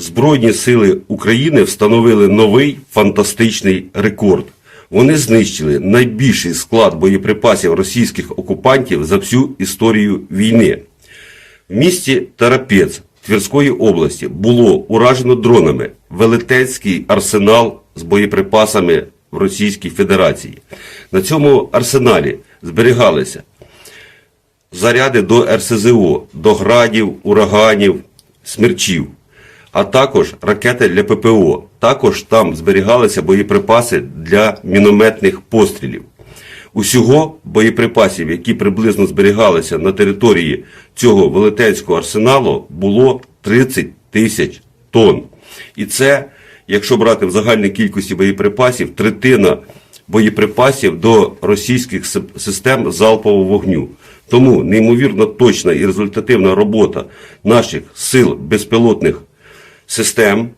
Збройні сили України встановили новий фантастичний рекорд. Вони знищили найбільший склад боєприпасів російських окупантів за всю історію війни. В місті Тарапець Тверської області було уражено дронами велетенський арсенал з боєприпасами в Російській Федерації. На цьому арсеналі зберігалися заряди до РСЗО, до градів, ураганів, смерчів, а також ракети для ППО. Також там зберігалися боєприпаси для мінометних пострілів. Усього боєприпасів, які приблизно зберігалися на території цього велетенського арсеналу, було 30 тисяч тонн. І це, якщо брати в загальній кількості боєприпасів, третина боєприпасів до російських систем залпового вогню. Тому неймовірно точна і результативна робота наших сил безпілотних систем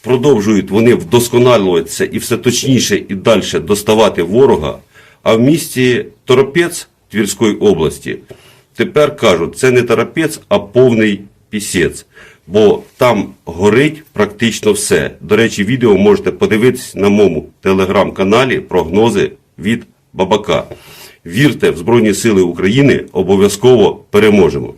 продовжують вони вдосконалюватися і все точніше і далі доставати ворога. А в місті Торопець Твірської області тепер кажуть, це не Торопець, а повний пісець. Бо там горить практично все. До речі, відео можете подивитись на моєму телеграм-каналі прогнози від Бабака. Вірте в Збройні Сили України, обов'язково переможемо.